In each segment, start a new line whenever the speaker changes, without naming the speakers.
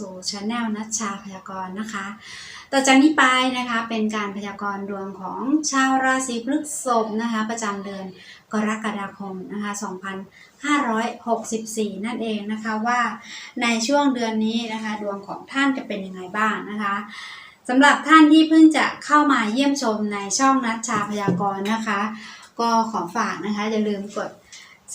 นะคะเข้าสู่ช anel นัชชาพยากรณ์นะคะ ต่อจากนี้ไปนะคะเป็นการพยากรณ์ดวงของชาวราศีพฤษภนะคะประจำเดือนกรกฎาคมนะคะ2564 นั่นเองนะคะว่าในช่วงเดือนนี้นะคะดวงของท่านจะเป็นยังไงบ้างนะคะสำหรับท่านที่เพิ่งจะเข้ามาเยี่ยมชมในช่องนัชชาพยากรณ์นะคะ ก็ขอฝากนะคะอย่าลืมกด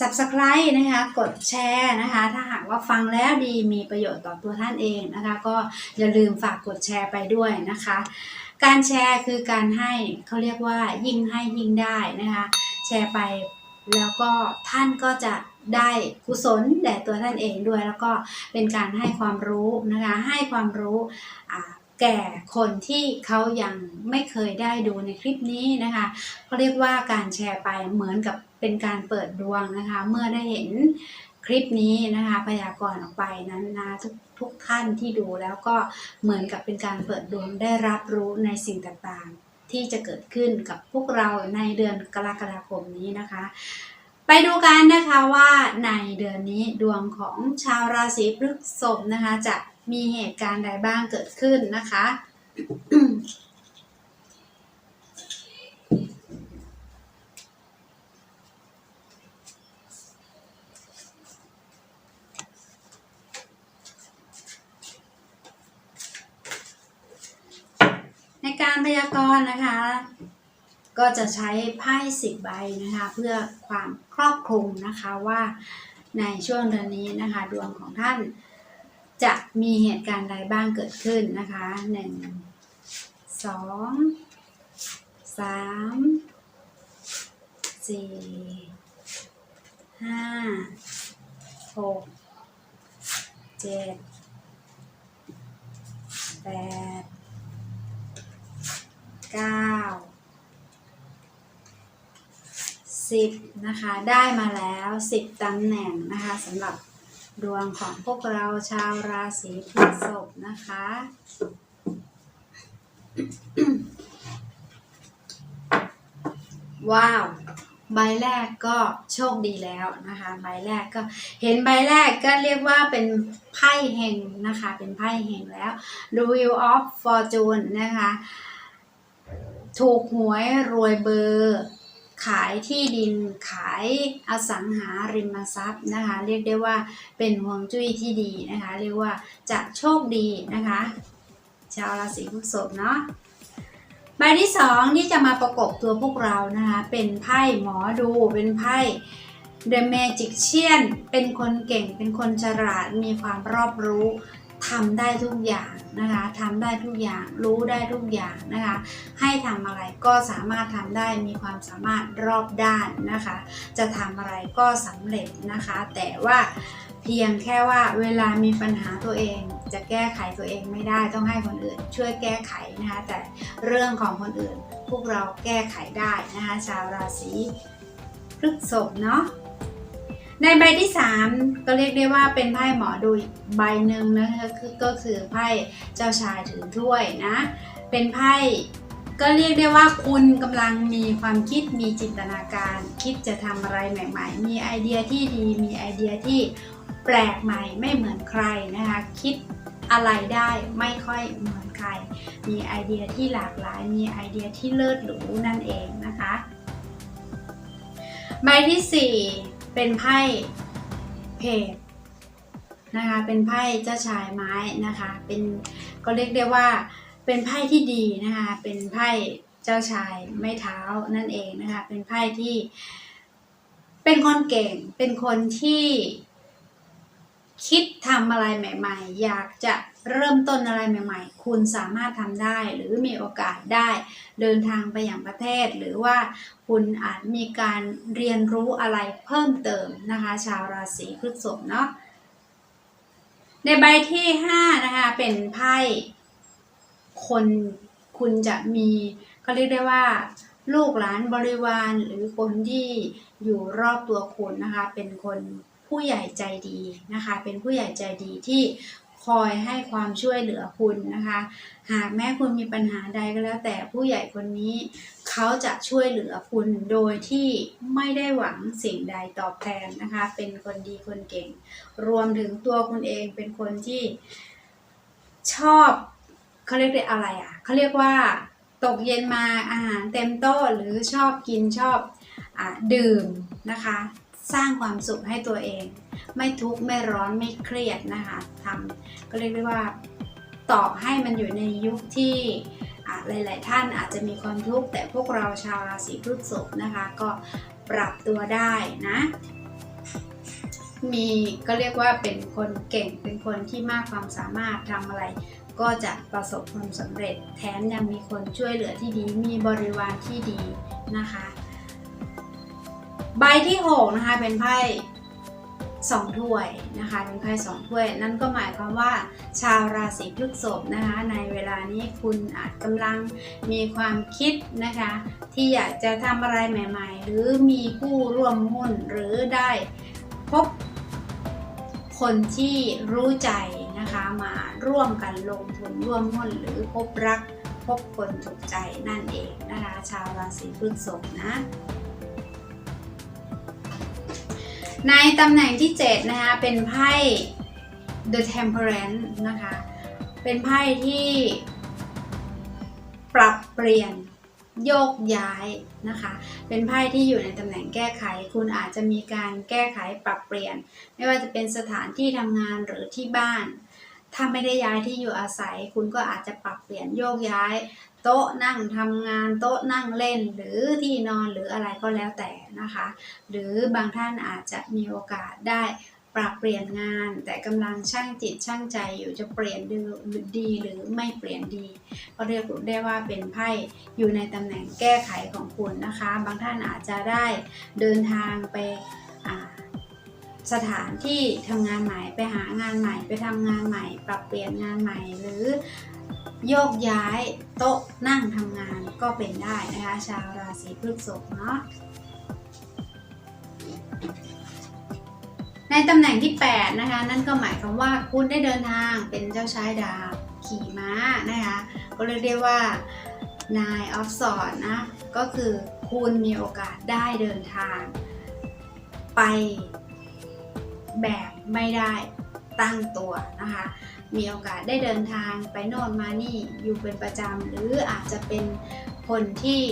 subscribe นะคะกดแชร์นะคะถ้าหากว่าฟังแล้วดีมีประโยชน์ต่อตัวท่านเองนะคะ ก็อย่าลืมฝากกดแชร์ไปด้วยนะคะ การแชร์คือการให้เขาเรียกว่ายิ่งให้ยิ่งได้นะคะ แชร์ไปแล้วก็ท่านก็จะได้กุศลแด่ตัวท่านเองด้วย แล้วก็เป็นการให้ความรู้นะคะให้ความรู้อ่า แก่คนที่เขายังไม่เคยได้ดูในคลิปนี้นะคะเขาเรียกว่าการแชร์ไปเหมือนกับเป็นการเปิดดวงนะคะ เมื่อได้เห็นคลิปนี้นะคะพยากรณ์ออกไปนั้นนะทุกทุกท่านที่ดูแล้วก็เหมือนกับเป็นการเปิดดวงได้รับรู้ในสิ่งต่างๆ ที่จะเกิดขึ้นกับพวกเราในเดือนกรกฎาคมนี้นะคะ ไปดูกันนะคะว่าในเดือนนี้ดวงของชาวราศีพฤษภนะคะจะ มีเหตุการณ์ใดบ้างเกิดขึ้นนะคะ ในการพยากรณ์นะคะ ก็จะใช้ไพ่สิบใบนะคะ เพื่อความครอบคลุมนะคะว่าในช่วงเดือนนี้นะคะ ดวงของท่าน จะมีเหตุการณ์ใดบ้างเกิดขึ้นนะคะหนึ่งสองสามสี่ห้าหกเจ็ดแปดเก้าสิบนะคะ ได้มาแล้วสิบตำแหน่งนะคะสำหรับ ดวงของพวกเราชาวราศีพฤษภนะคะ ว้าว ใบแรกก็โชคดีแล้วนะคะ ใบแรกก็เห็นใบแรกก็เรียกว่าเป็นไพ่แห่งนะคะ เป็นไพ่แห่งแล้ว The Wheel of Fortune นะคะ ถูกหวยรวยเบอร์ ขายที่ดินขายอสังหาริมทรัพย์นะคะ เรียกได้ว่าเป็นห่วงจุ้ยที่ดีนะคะ เรียกว่าจะโชคดีนะคะ ชาวราศีพฤษภเนาะใบที่สองที่จะมาประกบตัวพวกเรานะคะ เป็นไพ่หมอดูเป็นไพ่ The Magician เป็นคนเก่งเป็นคนฉลาดมีความรอบรู้ ทำได้ทุกอย่างนะคะทำได้ทุกอย่างรู้ได้ทุกอย่างนะคะ ให้ทำอะไรก็สามารถทำได้มีความสามารถรอบด้านนะคะ จะทำอะไรก็สำเร็จนะคะ แต่ว่าเพียงแค่ว่าเวลามีปัญหาตัวเอง จะแก้ไขตัวเองไม่ได้ต้องให้คนอื่น ช่วยแก้ไขนะคะแต่เรื่องของคนอื่น พวกเราแก้ไขได้นะคะชาวราศีพฤษภเนาะ ในใบที่ 3 ก็เรียกได้ว่าเป็นไพ่หมอดูใบหนึ่งนะคะคือก็คือไพ่เจ้าชายถือถ้วยนะ เป็นไพ่ก็เรียกได้ว่าคุณกำลังมีความคิดมีจินตนาการ คิดจะทำอะไรใหม่ ๆ มีไอเดียที่ดี มีไอเดียที่แปลกใหม่ไม่เหมือนใครนะคะ คิดอะไรได้ไม่ค่อยเหมือนใคร มีไอเดียที่หลากหลาย มีไอเดียที่เลิศหรูนั่นเองนะคะ ใบที่ 4 เป็นไพ่เพจนะคะเป็นไพ่เจ้าชายไม้นะคะเป็นก็เรียกได้ว่าเป็นไพ่ที่ดีนะคะเป็นไพ่เจ้าชายไม้เท้านั่นเองนะคะเป็นไพ่ที่เป็นคนเก่งเป็นคนที่ คิดทำอะไรใหม่ ๆ อยากจะเริ่มต้นอะไรใหม่ ๆ คุณสามารถทำได้หรือมีโอกาสได้เดินทางไปอย่างประเทศ หรือว่าคุณอาจมีการเรียนรู้อะไรเพิ่มเติมนะคะ ชาวราศีพฤษภเนาะในใบที่ 5 นะคะเป็นไพ่คนคุณจะมีเขาเรียกได้ว่า ลูกหลานบริวารหรือคนที่อยู่รอบตัวคุณนะคะ เป็นคน ผู้ใหญ่ใจดีนะคะ เป็นผู้ใหญ่ใจดีที่คอยให้ความช่วยเหลือคุณนะคะ หากแม้คุณมีปัญหาใดก็แล้วแต่ผู้ใหญ่คนนี้ เขาจะช่วยเหลือคุณโดยที่ไม่ได้หวังสิ่งใดตอบแทนนะคะ เป็นคนดีคนเก่ง รวมถึงตัวคุณเองเป็นคนที่ชอบเขาเรียกอะไรอะเขาเรียกว่าตกเย็นมาอาหารเต็มโต๊ะหรือชอบกินชอบอดื่มนะคะ สร้างความสุขให้ตัวเอง ไม่ทุกข์ไม่ร้อนไม่เครียดนะคะทำก็เรียกได้ว่าต่อให้มันอยู่ในยุคที่หลาย ๆ ท่านอาจจะมีความทุกข์แต่พวกเราชาวราศีพฤษภนะคะ ก็ปรับตัวได้นะ มีก็เรียกว่าเป็นคนเก่งเป็นคนที่มากความสามารถทำอะไร ก็จะประสบความสำเร็จแถมยังมีคนช่วยเหลือที่ดีมีบริวารที่ดีนะคะ ใบที่หกนะคะเป็นไพ่สองถ้วยนะคะเป็นไพ่สองถ้วย นั่นก็หมายความว่า ชาวราศีพฤษภนะคะในเวลานี้คุณอาจกำลังมีความคิดนะคะที่อยากจะทำอะไรใหม่ ๆ หรือมีผู้ร่วมหุ้นหรือได้พบคนที่รู้ใจนะคะมาร่วมกันลงทุนร่วมหุ้นหรือพบรักพบคนถูกใจนั่นเองนะคะชาวราศีพฤษภนะ ในตำแหน่งที่ 7 นะคะ เป็นไพ่ The Temperance นะคะ เป็นไพ่ที่ปรับเปลี่ยนโยกย้ายนะคะ เป็นไพ่ที่อยู่ในตำแหน่งแก้ไข คุณอาจจะมีการแก้ไขปรับเปลี่ยน ไม่ว่าจะเป็นสถานที่ทำงานหรือที่บ้าน ถ้าไม่ได้ย้ายที่อยู่อาศัย คุณก็อาจจะปรับเปลี่ยนโยกย้าย โต๊ะนั่งทำงานโต๊ะนั่งเล่น หรือที่นอนหรืออะไรก็แล้วแต่นะคะ หรือบางท่านอาจจะมีโอกาสได้ปรับเปลี่ยนงาน แต่กำลังช่างจิตช่างใจอยู่จะเปลี่ยนดีหรือไม่เปลี่ยนดี ก็เรียกได้ว่าเป็นไพ่อยู่ในตำแหน่งแก้ไขของคุณนะคะ บางท่านอาจจะได้เดินทางไปอ่า สถานที่ทำงานใหม่ไปหางานใหม่ไปทำงานใหม่ ปรับเปลี่ยนงานใหม่ หรือโยกย้ายโต๊ะนั่งทำงานก็เป็นได้นะคะ ชาวราศีพฤษภเนาะในตำแหน่งที่ 8 นะคะ นั่นก็หมายความว่าคุณได้เดินทางเป็นเจ้าชายดาบขี่ม้านะคะ ก็เรียกได้ว่า nine of swords นะ ก็คือคุณมีโอกาสได้เดินทางไป แบบไม่ได้ตั้งตัวนะคะ มีโอกาสได้เดินทางไปโน่นมานี่อยู่เป็นประจำหรืออาจจะเป็นคนที่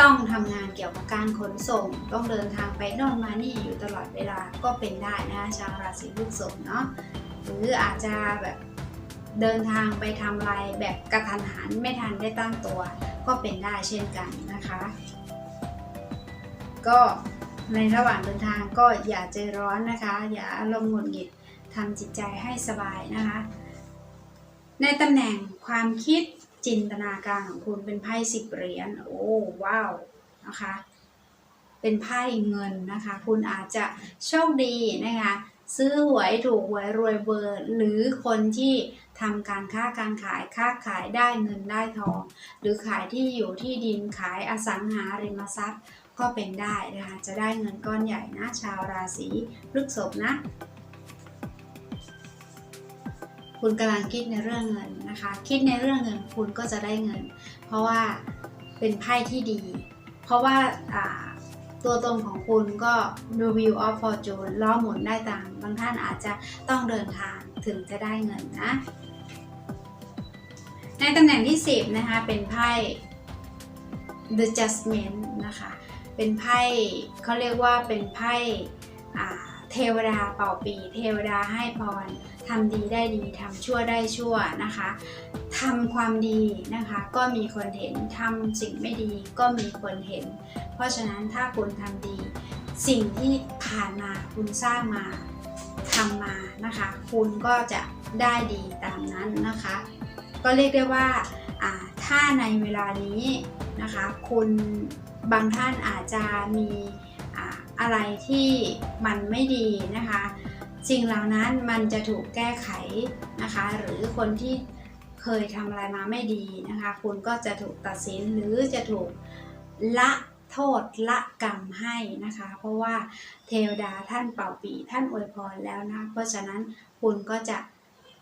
ต้องทำงานเกี่ยวกับการขนส่ง ต้องเดินทางไปโน่นมานี่อยู่ตลอดเวลาก็เป็นได้นะคะชาวราศีพฤษภเนาะหรืออาจจะแบบเดินทางไปทำอะไรแบบกระทันหันไม่ทันได้ตั้งตัว ก็เป็นได้เช่นกันนะคะ ก็ ในระหว่างเดินทางก็อย่าใจร้อนนะคะ อย่าอารมณ์หงุดหงิดทำจิตใจให้สบายนะคะ ในตำแหน่งความคิดจินตนาการของคุณเป็นไพ่สิบเหรียญโอ้ว้าวนะคะเป็นไพ่เงินนะคะ คุณอาจจะโชคดีนะคะซื้อหวยถูกหวยรวยเบอร์ หรือคนที่ทำการค้าการขายค้าขายได้เงินได้ทอง หรือขายที่อยู่ที่ดินขายอสังหาริมทรัพย์ ก็เป็นได้นะคะ จะได้เงินก้อนใหญ่นะชาวราศีพฤษภนะ คุณกำลังคิดในเรื่องเงินนะคะ คิดในเรื่องเงินคุณก็จะได้เงิน เพราะว่าเป็นไพ่ที่ดี เพราะว่าตัวตนของคุณก็ The Wheel of Fortune ล้อหมุนได้ต่างบางท่านอาจจะต้องเดินทางถึงจะได้เงินนะ ในตำแหน่งที่ 10 นะคะ เป็นไพ่ The Judgment นะคะ เป็นไพ่เขาเรียกว่าเป็นไพ่เทวดาเป่าปี เทวดาให้พรทำดีได้ดีทำชั่วได้ชั่วนะคะทำความดีนะคะก็มีคนเห็นทำสิ่งไม่ดีก็มีคนเห็น เพราะฉะนั้นถ้าคุณทำดี สิ่งที่ผ่านมาคุณสร้างมาทำมานะคะ คุณก็จะได้ดีตามนั้นนะคะ ก็เรียกได้ว่าถ้าในเวลานี้ นะคะคุณบางท่านอาจจะมีอะไรที่มันไม่ดีนะคะสิ่งเหล่านั้นมันจะถูกแก้ไขนะคะ หรือคนที่เคยทำอะไรมาไม่ดีนะคะ คุณก็จะถูกตัดสินหรือจะถูกละโทษละกรรมให้นะคะ เพราะว่าเทวดาท่านเป่าปีท่านอวยพรแล้วนะ เพราะฉะนั้นคุณก็จะ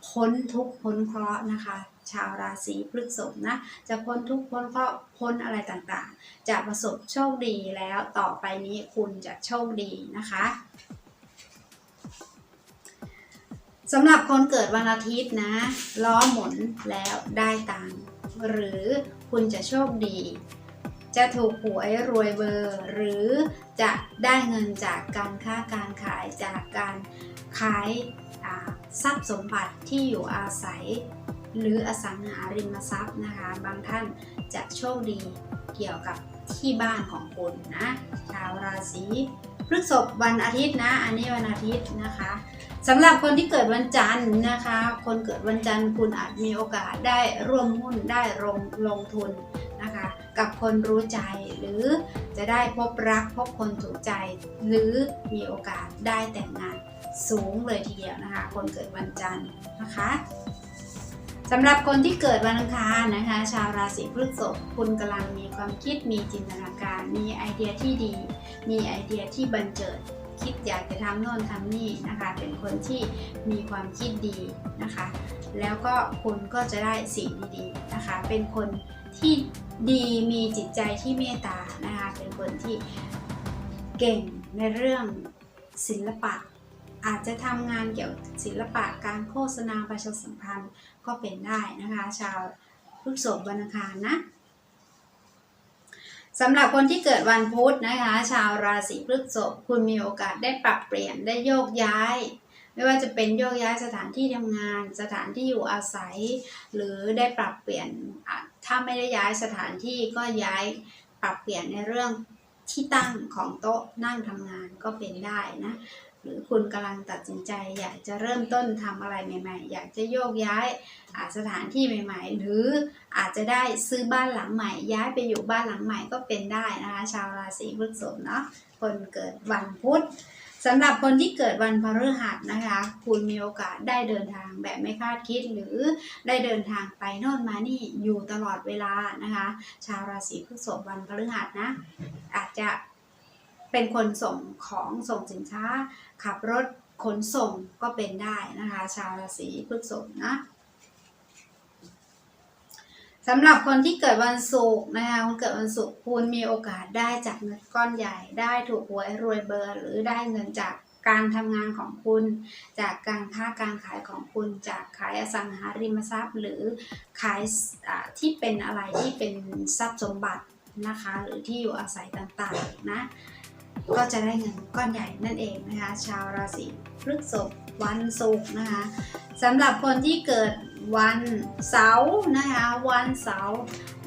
พ้นทุกพ้นเคราะห์นะคะ ชาวราศีพฤษภนะ จะพ้นทุกข์พ้นเคราะห์พ้นอะไรต่างๆ จะประสบโชคดีแล้วต่อไปนี้คุณจะโชคดีนะคะสำหรับคนเกิดวันอาทิตย์นะล้อหมุนแล้วได้ตังค์หรือคุณจะโชคดี จะถูกหวยรวยเบอร์ หรือจะได้เงินจากการค้าการขายจากการขายทรัพย์สมบัติที่อยู่อาศัย หรืออสังหาริมทรัพย์นะคะ บางท่านจะโชคดีเกี่ยวกับที่บ้านของคุณนะชาวราศีพฤษภวันอาทิตย์นะ อันนี้วันอาทิตย์นะคะสำหรับคนที่เกิดวันจันทร์นะคะ คนเกิดวันจันทร์คุณอาจมีโอกาสได้ร่วมหุ้นได้ลงลงทุนนะคะ กับคนรู้ใจหรือจะได้พบรักพบคนถูกใจ หรือมีโอกาสได้แต่งงานสูงเลยทีเดียวนะคะ คนเกิดวันจันทร์นะคะ สำหรับคนที่เกิดวันอังคารนะคะ ชาวราศีพฤษภคุณกำลังมีความคิดมีจินตนาการ มีไอเดียที่ดี มีไอเดียที่บันเจิด คิดอยากจะทำโน่นทำนี่นะคะ เป็นคนที่มีความคิดดีนะคะ แล้วก็คุณก็จะได้สิ่งดีๆนะคะ เป็นคนที่ดีมีจิตใจที่เมตตานะคะ เป็นคนที่เก่งในเรื่องศิลปะ อาจจะทำงานเกี่ยวกับศิลปะการโฆษณาประชาสัมพันธ์ก็เป็นได้นะคะ ชาวพฤษภวันอังคารนะสำหรับคนที่เกิดวันพุธนะคะ ชาวราศีพฤษภคุณมีโอกาสได้ปรับเปลี่ยนได้โยกย้าย ไม่ว่าจะเป็นโยกย้ายสถานที่ทำงาน สถานที่อยู่อาศัย หรือได้ปรับเปลี่ยนถ้าไม่ได้ย้ายสถานที่ก็ย้ายปรับเปลี่ยนในเรื่องที่ตั้งของโต๊ะนั่งทำงานก็เป็นได้นะ หรือคุณกำลังตัดสินใจ อยากจะเริ่มต้นทำอะไรใหม่ๆ อยากจะโยกย้ายอะสถานที่ใหม่ ๆ หรืออาจจะได้ซื้อบ้านหลังใหม่ ย้ายไปอยู่บ้านหลังใหม่ก็เป็นได้นะคะชาวราศีพฤษภเนาะคนเกิดวันพุธสำหรับคนที่เกิดวันพฤหัสนะคะ คุณมีโอกาสได้เดินทางแบบไม่คาดคิดหรือได้เดินทางไปโน่นมานี่อยู่ตลอดเวลานะคะ ชาวราศีพฤษภวันพฤหัสนะ อาจจะ เป็นคนส่งของส่งสินค้า ขับรถขนส่งก็เป็นได้นะคะ ชาวราศีพฤษภนะสำหรับคนที่เกิดวันศุกร์นะคะคนเกิดวันศุกร์คุณมีโอกาสได้จากเงินก้อนใหญ่ได้ถูกหวยรวยเบอร์ หรือได้เงินจากการทำงานของคุณ จากการค้าการขายของคุณ จากขายอสังหาริมทรัพย์ หรือขายที่เป็นอะไรที่เป็นทรัพย์สมบัตินะคะ หรือที่อยู่อาศัยต่างๆนะ ก็จะได้เงินก้อนใหญ่นั่นเองนะคะ ชาวราศีพฤษภวันศุกร์นะคะสำหรับคนที่เกิดวันเสาร์นะคะ วันเสาร์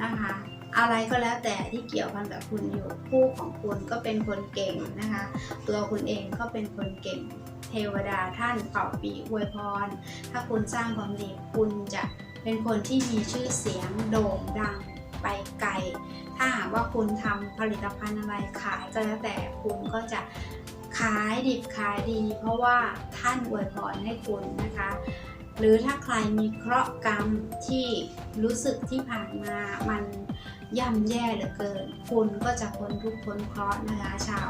นะคะอะไรก็แล้วแต่ที่เกี่ยวพันกับคุณอยู่คู่ของคุณก็เป็นคนเก่งนะคะ ตัวคุณเองก็เป็นคนเก่งเทวดาท่านเป่าปีอวยพร ถ้าคุณสร้างความดีคุณจะเป็นคนที่มีชื่อเสียงโด่งดังไปไกล ถ้าหากว่าคุณทำผลิตภัณฑ์อะไรขายก็แล้วแต่คุณก็จะขายดิบขายดี เพราะว่าท่านอวยพรให้คุณนะคะ หรือถ้าใครมีเคราะห์กรรมที่รู้สึกที่ผ่านมามันย่ำแย่เหลือเกิน คุณก็จะพ้นทุกพ้นเคราะห์นะคะชาว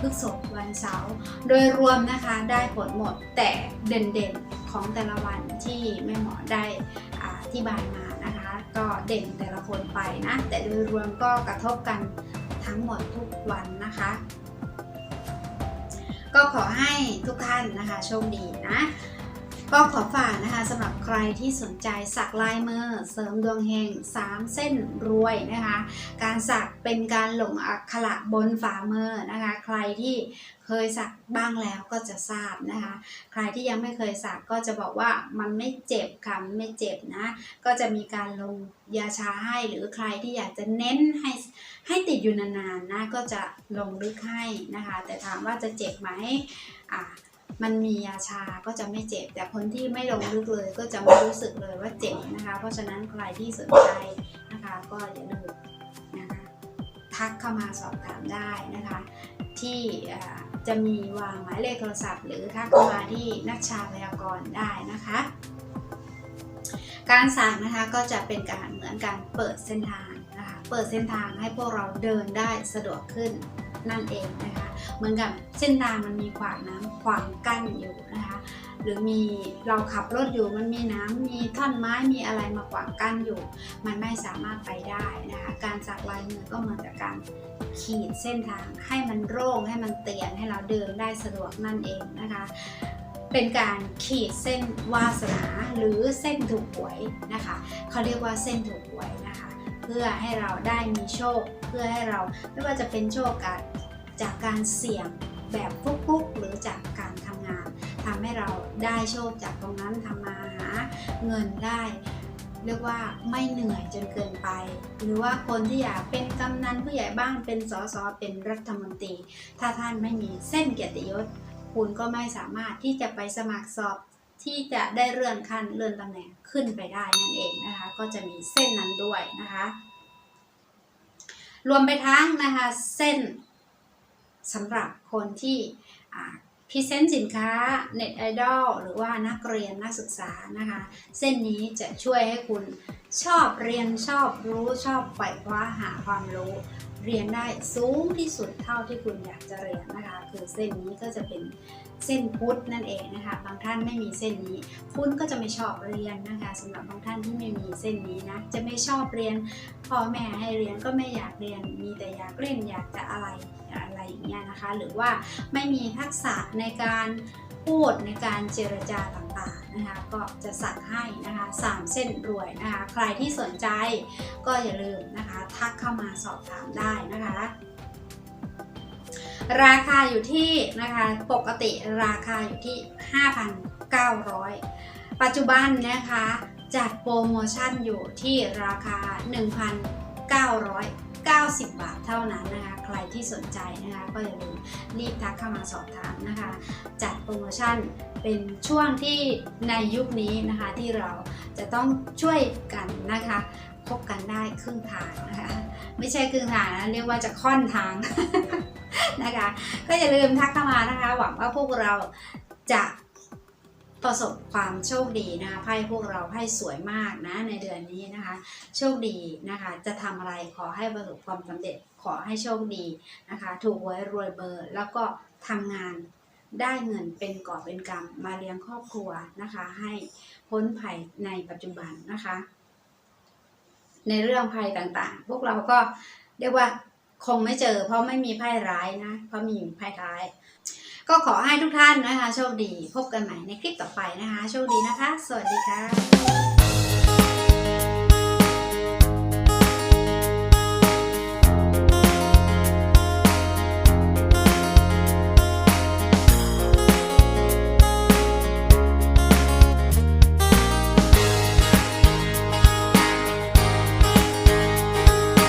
พฤกษภวันเสาร์โดยรวมนะคะได้ผลหมดแต่เด่นๆของแต่ละวันที่แม่หมอได้อธิบายมา ก็เด่นแต่ละคนไปนะ แต่โดยรวมก็กระทบกันทั้งหมดทุกวันนะคะ ก็ขอให้ทุกท่านนะคะโชคดีนะ ก็ขอฝากนะคะสำหรับใครที่สนใจสักลายมือเสริมดวงเฮง3 เส้นรวยนะคะ การสักเป็นการหลงอักขระบนฝ่ามือนะคะ ใครที่เคยสักบ้างแล้วก็จะทราบนะคะ ใครที่ยังไม่เคยสักก็จะบอกว่ามันไม่เจ็บค่ะมันไม่เจ็บนะ ก็จะมีการลงยาชาให้หรือใครที่อยากจะเน้นให้ให้ติดอยู่นานๆนะก็จะลงลึกให้นะคะ แต่ถามว่าจะเจ็บไหมอ่า มันมียาชาก็จะไม่เจ็บ แต่คนที่ไม่ลงลึกเลยก็จะไม่รู้สึกเลยว่าเจ็บนะคะ เพราะฉะนั้นใครที่สนใจนะคะก็อย่าลืมนะคะทักเข้ามาสอบถามได้นะคะ ที่จะมีวางหมายเลขโทรศัพท์ หรือทักเข้ามาที่นักชาพยากรณ์ได้นะคะ การสักนะคะก็จะเป็นการเหมือนการเปิดเส้นทางนะคะ เปิดเส้นทางให้พวกเราเดินได้สะดวกขึ้นนั่นเองนะคะ เหมือนกับเส้นทางมันมีขวางน้ำขวางกั้นอยู่นะคะ หรือมีเราขับรถอยู่มันมีน้ำมีท่อนไม้มีอะไรมาขวางกั้นอยู่ มันไม่สามารถไปได้นะคะการสักลายมือก็เหมือนกับการขีดเส้นทางให้มันโร่งให้มันเตียนให้เราเดินได้สะดวกนั่นเองนะคะเป็นการขีดเส้นวาสนาหรือเส้นถูกหวยนะคะ เขาเรียกว่าเส้นถูกหวยนะคะ เพื่อให้เราได้มีโชค เพื่อให้เราไม่ว่าจะเป็นโชคจาก จากการเสี่ยงแบบฟุกๆ หรือจากการทำงานทำให้เราได้โชคจากตรงนั้นทำมาหาเงินได้ เรียกว่าไม่เหนื่อยจนเกินไป หรือว่าคนที่อยากเป็นกำนันผู้ใหญ่บ้านเป็นสสเป็นรัฐมนตรี ถ้าท่านไม่มีเส้นเกียรติยศ คุณก็ไม่สามารถที่จะไปสมัครสอบที่จะได้เลื่อนขั้นเลื่อนตำแหน่งขึ้นไปได้นั่นเองนะคะ ก็จะมีเส้นนั้นด้วยนะคะ รวมไปทั้งนะคะเส้น สำหรับคนที่พรีเซนต์สินค้าเน็ตไอดอลหรือว่านักเรียนนักศึกษานะคะ เส้นนี้จะช่วยให้คุณชอบเรียนชอบรู้ชอบไขว่คว้าหาความรู้ เรียนได้สูงที่สุดเท่าที่คุณอยากจะเรียนนะคะ คือเส้นนี้ก็จะเป็นเส้นพุทธนั่นเองนะคะ บางท่านไม่มีเส้นนี้ คุณก็จะไม่ชอบเรียนนะคะสำหรับบางท่านที่ไม่มีเส้นนี้นะ จะไม่ชอบเรียน พ่อแม่ให้เรียนก็ไม่อยากเรียน มีแต่อยากเล่นอยากจะอะไรอะไรอย่างเงี้ยนะคะ หรือว่าไม่มีทักษะในการ พูดในการเจรจาต่างๆนะคะก็จะสั่งให้นะคะสามเส้นรวยนะคะใครที่สนใจก็อย่าลืมนะคะทักเข้ามาสอบถามได้นะคะราคาอยู่ที่นะคะปกติราคาอยู่ที่ 5,900 ปัจจุบันนะคะจัดโปรโมชั่นอยู่ที่ราคา 1,990 บาทเท่านั้นนะคะ ใครที่สนใจนะคะก็อย่าลืมรีบทักเข้ามาสอบถามนะคะ จัดโปรโมชั่นเป็นช่วงที่ในยุคนี้นะคะที่เราจะต้องช่วยกันนะคะพบกันได้ครึ่งทางนะคะ ไม่ใช่ครึ่งทางนะเรียกว่าจะค่อนทางนะคะ ก็อย่าลืมทักเข้ามานะคะ หวังว่าพวกเราจะ ประสบความโชคดีนะคะไพ่พวกเราไพ่สวยมากนะในเดือนนี้นะคะ โชคดีนะคะจะทำอะไรขอให้ประสบความสำเร็จขอให้โชคดีนะคะ ถูกหวยรวยเบอร์ แล้วก็ทำงานได้เงินเป็นก่อเป็นกำมาเลี้ยงครอบครัวนะคะ ให้พ้นภัยในปัจจุบันนะคะ ในเรื่องภัยต่างๆ พวกเราก็เรียกว่าคงไม่เจอ เพราะไม่มีไพ่ร้ายนะ เพราะมีไพ่ร้าย ก็ขอให้ทุกท่านนะคะ โชคดี พบกันใหม่ในคลิปต่อไปนะคะ โชคดีนะคะ สวัสดีค่ะ